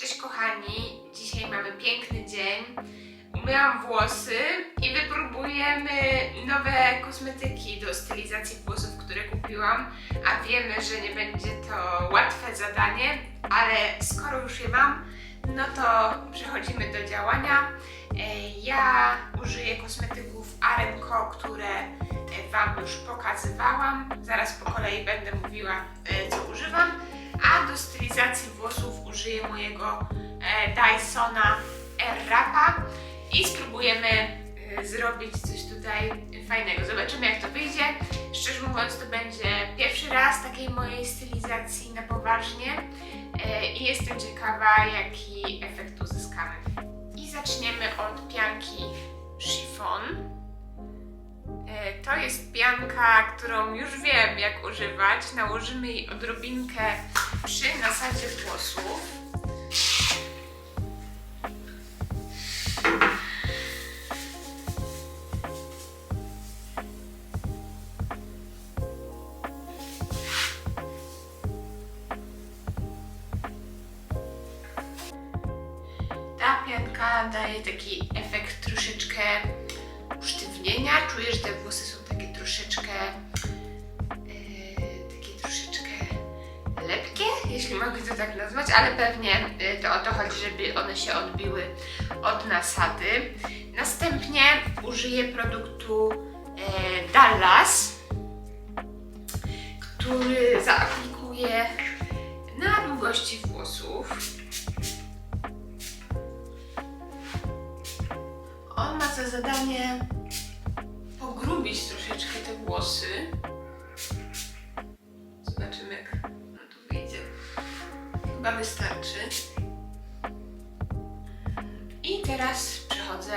Cześć kochani, dzisiaj mamy piękny dzień. Umyłam włosy i wypróbujemy nowe kosmetyki do stylizacji włosów, które kupiłam. A wiemy, że nie będzie to łatwe zadanie, ale skoro już je mam, no to przechodzimy do działania. E, Ja użyję kosmetyków Arenco, które e, Wam już pokazywałam. Zaraz po kolei będę mówiła, e, co używam. A do stylizacji włosów użyję mojego e, Dysona Airwrapa i spróbujemy e, zrobić coś tutaj fajnego. Zobaczymy jak to wyjdzie. Szczerze mówiąc to będzie pierwszy raz takiej mojej stylizacji na poważnie e, i jestem ciekawa jaki efekt uzyskamy. I zaczniemy od pianki chiffon. E, To jest pianka, którą już wiem jak używać. Nałożymy jej odrobinkę przy nasadzie włosów. Usztywnienia. Czuję, że te włosy są takie troszeczkę e, takie troszeczkę lepkie, jeśli mogę to tak nazwać, ale pewnie e, to o to chodzi, żeby one się odbiły od nasady. Następnie użyję produktu e, Dallas, który zaaplikuję na długości włosów. On ma za zadanie pogrubić troszeczkę te włosy. Zobaczymy, jak no tu wyjdzie. Chyba wystarczy. I teraz przechodzę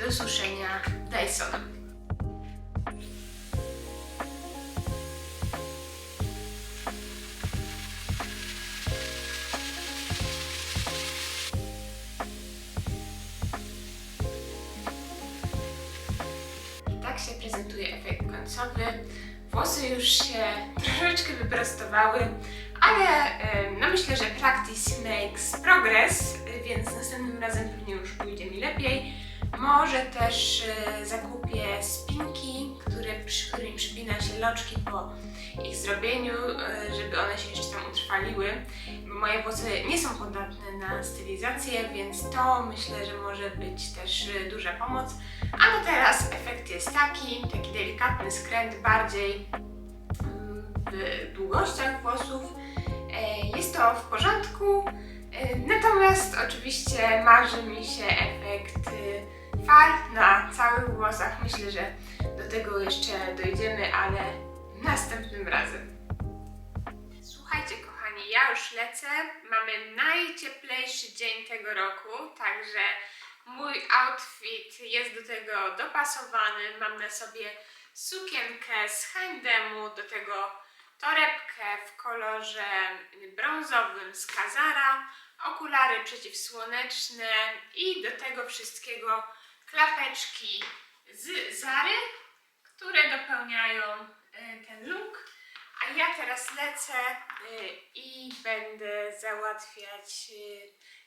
y, do suszenia Dysonem. Końcowy. Włosy już się troszeczkę wyprostowały, ale no myślę, że practice makes progress, więc następnym razem pewnie już pójdzie mi lepiej. Może też e, zakupię spinki, które, przy którymi przypina się loczki po ich zrobieniu, e, żeby one się jeszcze tam utrwaliły. Moje włosy nie są podatne na stylizację, więc to myślę, że może być też e, duża pomoc. A no teraz efekt jest taki, taki delikatny skręt bardziej mm, w długościach włosów. E, Jest to w porządku, natomiast oczywiście marzy mi się efekt fal na całych włosach. Myślę, że do tego jeszcze dojdziemy, ale następnym razem. Słuchajcie, kochani, ja już lecę. Mamy najcieplejszy dzień tego roku, także mój outfit jest do tego dopasowany. Mam na sobie sukienkę z H&M, do tego torebkę w kolorze brązowym z Kazara, okulary przeciwsłoneczne i do tego wszystkiego klapeczki z Zary, które dopełniają ten look. A ja teraz lecę e, i będę załatwiać e,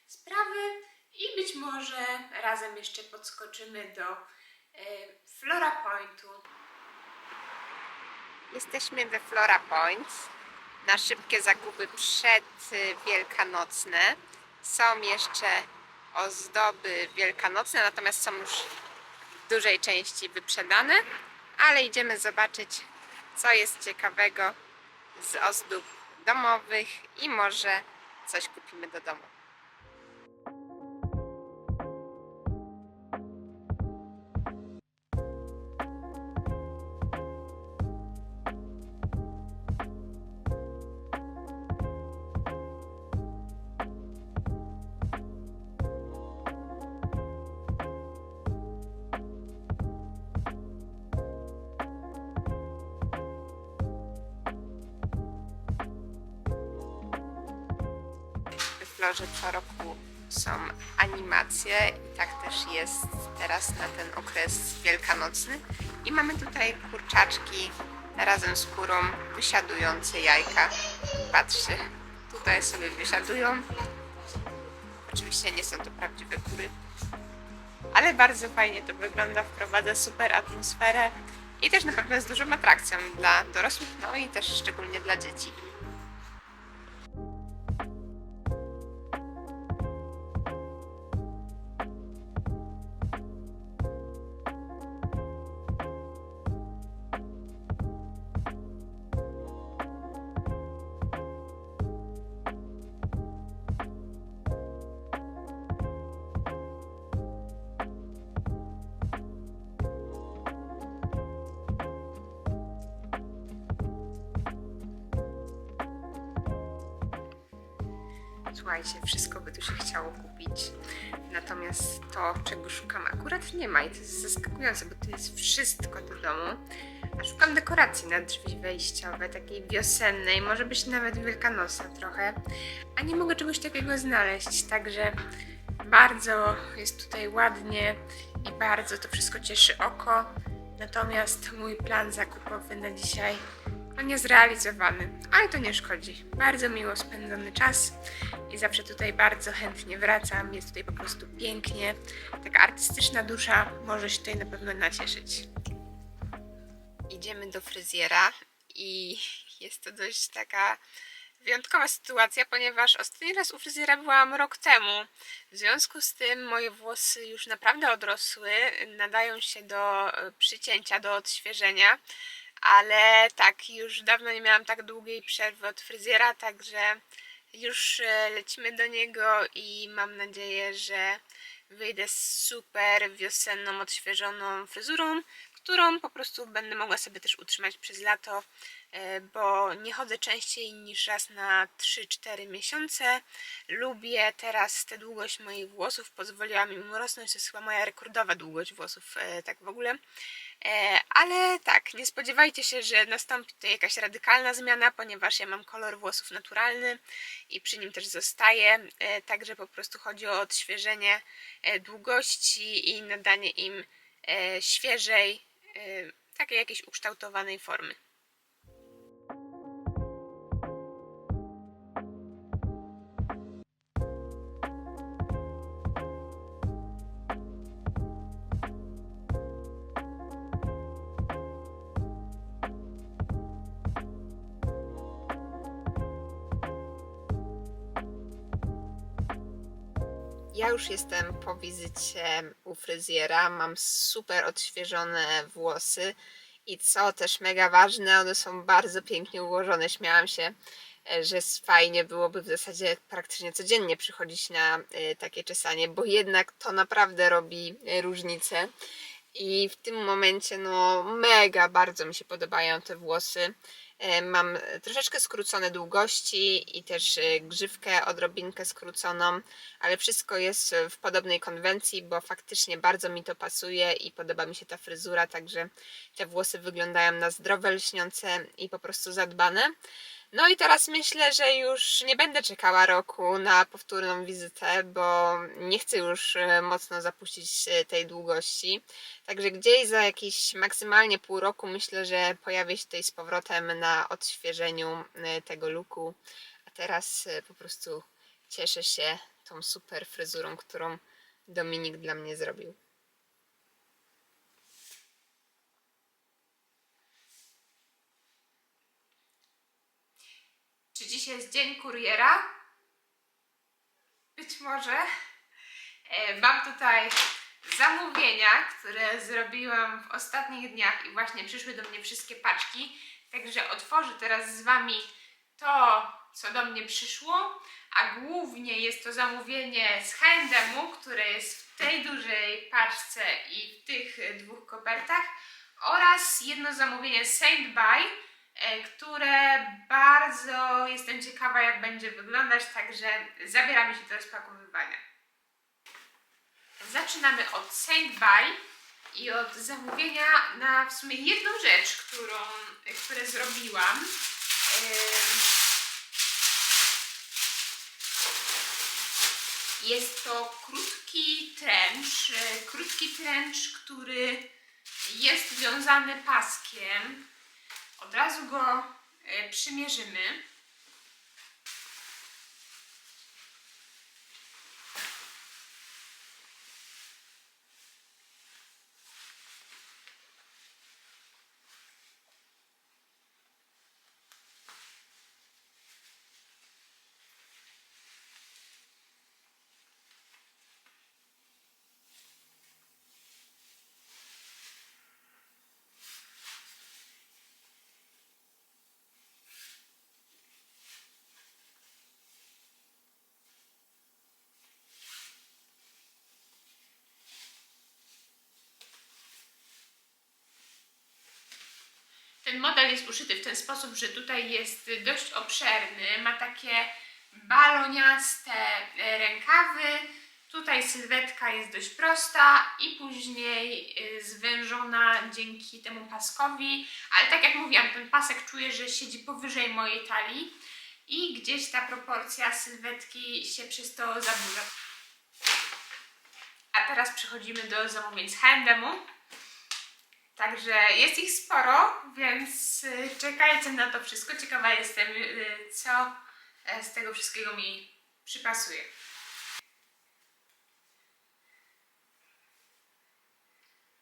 sprawy i być może razem jeszcze podskoczymy do e, Flora Pointu. Jesteśmy we Flora Point na szybkie zakupy przedwielkanocne. Są jeszcze ozdoby wielkanocne, natomiast są już w dużej części wyprzedane, ale idziemy zobaczyć, co jest ciekawego z ozdób domowych i może coś kupimy do domu. Florze co roku są animacje i tak też jest teraz na ten okres wielkanocny. I mamy tutaj kurczaczki razem z kurą wysiadujące jajka. Patrzcie, tutaj sobie wysiadują Oczywiście nie są to prawdziwe kury. Ale bardzo fajnie to wygląda, wprowadza super atmosferę i też na pewno jest dużą atrakcją dla dorosłych, no i też szczególnie dla dzieci. Słuchajcie, wszystko by tu się chciało kupić. Natomiast to, czego szukam, akurat nie ma i to jest zaskakujące, bo to jest wszystko do domu. A szukam dekoracji na drzwi wejściowe, takiej wiosennej, może być nawet wielkanocna trochę, a nie mogę czegoś takiego znaleźć, także bardzo jest tutaj ładnie i bardzo to wszystko cieszy oko. Natomiast mój plan zakupowy na dzisiaj no niezrealizowany, ale to nie szkodzi. Bardzo miło spędzony czas i zawsze tutaj bardzo chętnie wracam. Jest tutaj po prostu pięknie. Taka artystyczna dusza może się tutaj na pewno nacieszyć. Idziemy do fryzjera i jest to dość taka wyjątkowa sytuacja, ponieważ ostatni raz u fryzjera byłam rok temu. W związku z tym moje włosy już naprawdę odrosły, nadają się do e, przycięcia, do odświeżenia, ale tak, już dawno nie miałam tak długiej przerwy od fryzjera, także już e, lecimy do niego i mam nadzieję, że wyjdę z super wiosenną, odświeżoną fryzurą, którą po prostu będę mogła sobie też utrzymać przez lato, bo nie chodzę częściej niż raz na 3-4 miesiące. Lubię teraz tę długość moich włosów, pozwoliła mi urosnąć, to jest chyba moja rekordowa długość włosów, e, tak w ogóle. E, Ale tak, nie spodziewajcie się, że nastąpi tutaj jakaś radykalna zmiana, ponieważ ja mam kolor włosów naturalny i przy nim też zostaje. E, Także po prostu chodzi o odświeżenie e, długości i nadanie im e, świeżej, e, takiej jakiejś ukształtowanej formy. Ja już jestem po wizycie u fryzjera. Mam super odświeżone włosy i co też mega ważne, one są bardzo pięknie ułożone. Śmiałam się, e, że fajnie byłoby w zasadzie praktycznie codziennie przychodzić na e, takie czesanie, bo jednak to naprawdę robi e, różnicę. I w tym momencie, no, mega bardzo mi się podobają te włosy. E, Mam troszeczkę skrócone długości i też e, grzywkę odrobinkę skróconą, ale wszystko jest w podobnej konwencji, bo faktycznie bardzo mi to pasuje i podoba mi się ta fryzura, także te włosy wyglądają na zdrowe, lśniące i po prostu zadbane. No i teraz myślę, że już nie będę czekała roku na powtórną wizytę, bo nie chcę już e, mocno zapuścić e, tej długości. Także gdzieś za jakieś maksymalnie pół roku myślę, że pojawię się tutaj z powrotem na odświeżeniu e, tego looku. A teraz po prostu cieszę się tą super fryzurą, którą Dominik dla mnie zrobił. Dzisiaj jest dzień kuriera? Być może. E, Mam tutaj zamówienia, które zrobiłam w ostatnich dniach i właśnie przyszły do mnie wszystkie paczki. Także otworzę teraz z Wami to, co do mnie przyszło, a głównie jest to zamówienie z H&M-u, które jest w tej dużej paczce i w tych dwóch kopertach oraz jedno zamówienie Saint By, które bardzo jestem ciekawa, jak będzie wyglądać, także zabieramy się do rozpakowywania. Zaczynamy od Saint By i od zamówienia na w sumie jedną rzecz, którą, które zrobiłam. Jest to krótki trench, e, krótki trench, który jest wiązany paskiem. Od razu go e, przymierzymy. Ten model jest uszyty w ten sposób, że tutaj jest dość obszerny, ma takie baloniaste e, rękawy. Tutaj sylwetka jest dość prosta i później e, zwężona dzięki temu paskowi, ale tak jak mówiłam, ten pasek czuję, że siedzi powyżej mojej talii i gdzieś ta proporcja sylwetki się przez to zaburza. A teraz przechodzimy do zamówień z H&M-u. Także jest ich sporo, więc y, czekajcie na to wszystko. Ciekawa jestem, y, co e, z tego wszystkiego mi przypasuje.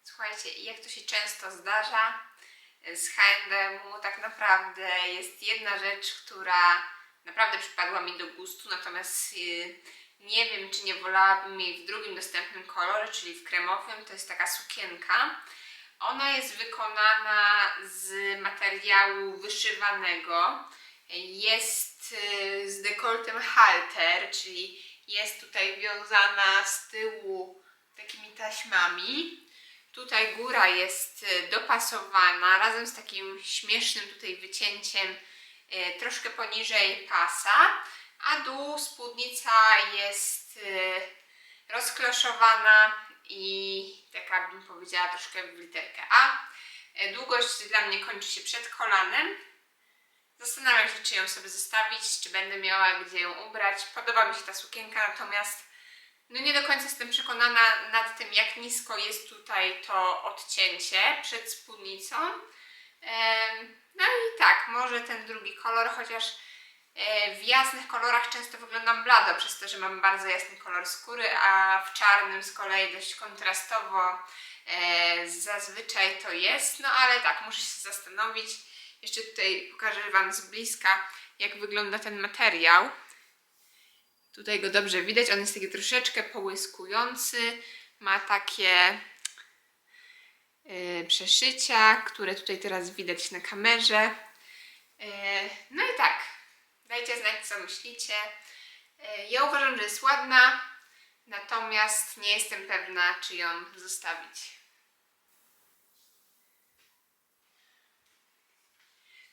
Słuchajcie, jak to się często zdarza, z H&M-u tak naprawdę jest jedna rzecz, która naprawdę przypadła mi do gustu, natomiast y, nie wiem, czy nie wolałabym jej w drugim dostępnym kolorze, czyli w kremowym. To jest taka sukienka. Ona jest wykonana z materiału wyszywanego. Jest y, z dekoltem halter, czyli jest tutaj wiązana z tyłu takimi taśmami. Tutaj góra jest e, dopasowana razem z takim śmiesznym tutaj wycięciem e, troszkę poniżej pasa, a dół spódnica jest rozkloszowana i taka bym powiedziała troszkę w literkę A. E, Długość dla mnie kończy się przed kolanem. Zastanawiam się, czy ją sobie zostawić, czy będę miała gdzie ją ubrać. Podoba mi się ta sukienka, natomiast no nie do końca jestem przekonana nad tym, jak nisko jest tutaj to odcięcie przed spódnicą. No i tak, może ten drugi kolor, chociaż w jasnych kolorach często wyglądam blado, przez to, że mam bardzo jasny kolor skóry, a w czarnym z kolei dość kontrastowo e, zazwyczaj to jest. No ale tak, muszę się zastanowić. Jeszcze tutaj pokażę Wam z bliska, jak wygląda ten materiał. Tutaj go dobrze widać, on jest taki troszeczkę połyskujący, ma takie y, przeszycia, które tutaj teraz widać na kamerze. No i tak, dajcie znać co myślicie. Y, ja uważam, że jest ładna, natomiast nie jestem pewna, czy ją zostawić.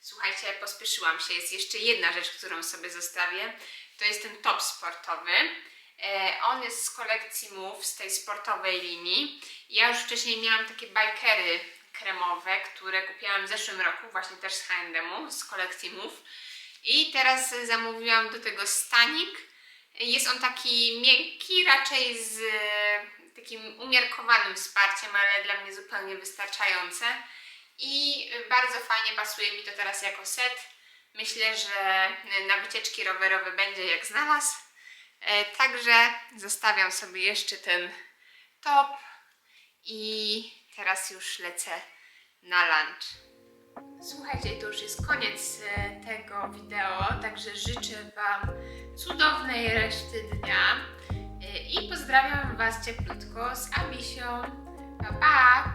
Słuchajcie, pospieszyłam się. Jest jeszcze jedna rzecz, którą sobie zostawię. To jest ten top sportowy. E, on jest z kolekcji Move, z tej sportowej linii. Ja już wcześniej miałam takie bikery kremowe, które kupiłam w zeszłym roku, właśnie też z H&M-u, z kolekcji Move. I teraz zamówiłam do tego stanik. Jest on taki miękki, raczej z e, takim umiarkowanym wsparciem, ale dla mnie zupełnie wystarczające. I bardzo fajnie pasuje mi to teraz jako set. Myślę, że na wycieczki rowerowe będzie jak znalazł. E, Także zostawiam sobie jeszcze ten top i teraz już lecę na lunch. Słuchajcie, to już jest koniec e, tego wideo, także życzę Wam cudownej reszty dnia e, i pozdrawiam Was cieplutko z Abisią. Pa, pa!